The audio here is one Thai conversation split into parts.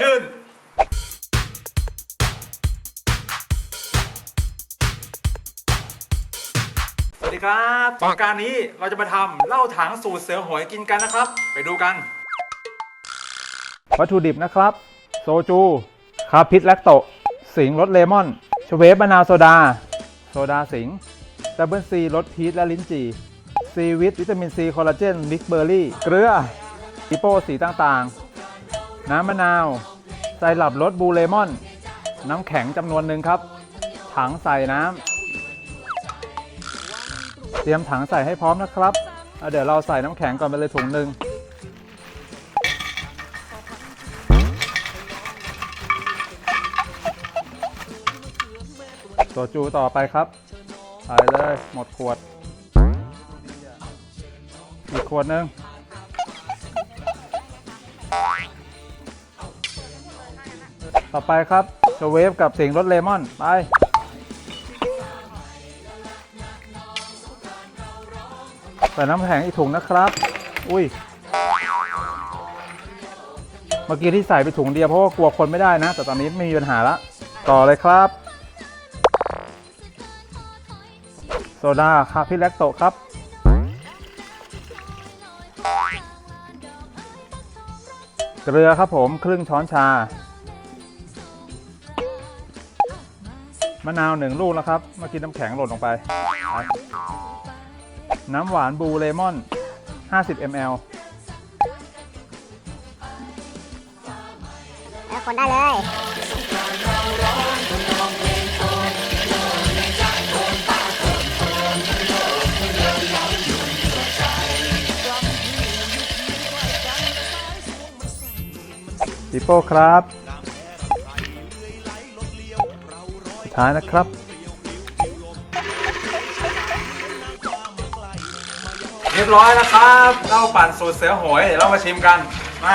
ชื่นสวัสดีครับสงกรารนี้เราจะมาทำเหล้าถังสูตรเสือหอยกินกันนะครับ ไปดูกัน วัตถุดิบนะครับ โซจู คาพิษแลคโตะ สิงห์รสเลมอนชเวฟมะนาวโซดา โซดาสิงห์ดับเบิลซีรสพีชและลิ้นจี่ซีวิตวิตามินซีคอลลาเจนมิกเบอร์รี่ เกลือปิโป้สีต่างๆ น้ำมะนาวไซรัปรสบูเลมอน น้ำแข็งจำนวนหนึ่งครับ ถังใส่น้ำเตรียมถังใส่ให้พร้อมนะครับเเดี๋ยวเราใส่น้ำแข็งก่อนไปเลยถุงหนึ่งโซจูต่อไปครับใส่เลย หมดขวด อีกขวดหนึ่ง ต่อไปครับเชเวฟกับเสิงรสเลมอน ไปใส่น้ำแข็งอีกถุงนะครับ อุ้ย เมื่อกี้ที่ใส่ไปถุงเดียวเพราะว่ากลัวคนไม่ได้นะ แต่ตอนนี้ไม่มีปัญหาละ ต่อเลยครับ โซดาคาพิแลคโตครับเกลือครับผมครึ่งช้อนชา มะนาวหนึ่งลูกนะครับ เมื่อกี้น้ำแข็งหล่นลงไป น้ำหวานบลูเลมอน 50 ml แล้วคนได้เลยปิโป้ครับ ท้ายนะครับ เรียบร้อยนะครับเหล้าปั่นสูตรเสือหอยเดี๋ยวเรามาชิมกันมา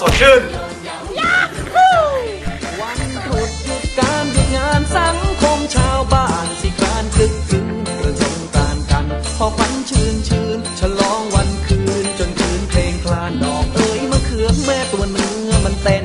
สดชื่น